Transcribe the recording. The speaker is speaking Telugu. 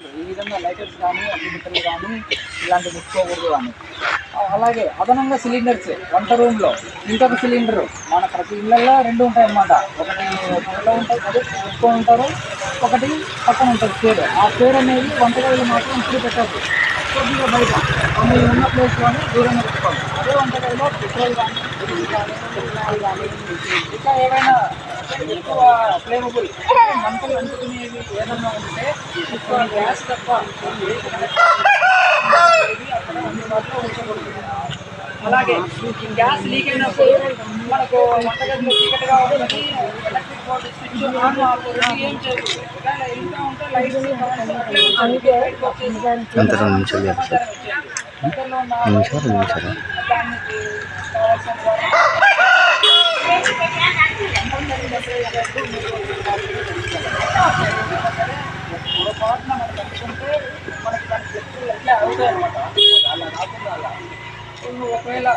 ఈ విధంగా లైటర్స్ కానీ అగ్గిమిట్టలు కానీ ఇలాంటివి ముట్టుకోకూడదు అని. అలాగే అదనంగా సిలిండర్స్ వంట రూమ్లో ఇంకొక సిలిండరు మన ప్రతి ఇళ్ళల్లో రెండు ఉంటాయి అన్నమాట ఒకటి పనిలో ఉంటుంది అదే పెట్టుకొని ఉంటారు ఒకటి పక్కన ఉంటుంది పేరు. ఆ పేరు అనేది వంటగదిలో మాత్రం ఇప్పుడు పెట్టద్దు. కొద్దిగా బయట. మీరు ఉన్న ప్లేస్లోనే దూరంగా పెట్టుకోవాలి. అదే వంటగదిలో పెట్రోల్ కానీ కానీ కానీ ఇంకా ఏదైనా ఎక్కువ ఫ్లేమబుల్ మంటలు అంటుకునేవి ఏదన్నా ఉంటే ఎక్కువ గ్యాస్ తప్ప ఏ అక్కడ అందుబాటులో ఉంచకూడదు అలాగే ఈ గ్యాస్ లీక్ అయినప్పుడు మనకు వంటగదిలో చీకటిగా ఉంటుంది electric board switch on off రెండు ఏం చేయదు ఒకవేళ వెళ్తూ ఉంటే లైట్స్ బయటకు వచ్చేసి ఎంత రెండు నిమిషాలు చెప్పారు దగ్గరలో ఉన్న నిమిషాలు నిమిషాలు దానికి కావాల్సిన పొరపాటున మనం కట్టుకుంటే మనకి దాని చెట్లు అవుతాయి అనమాట అలా రాకుండా అలా ఒకవేళ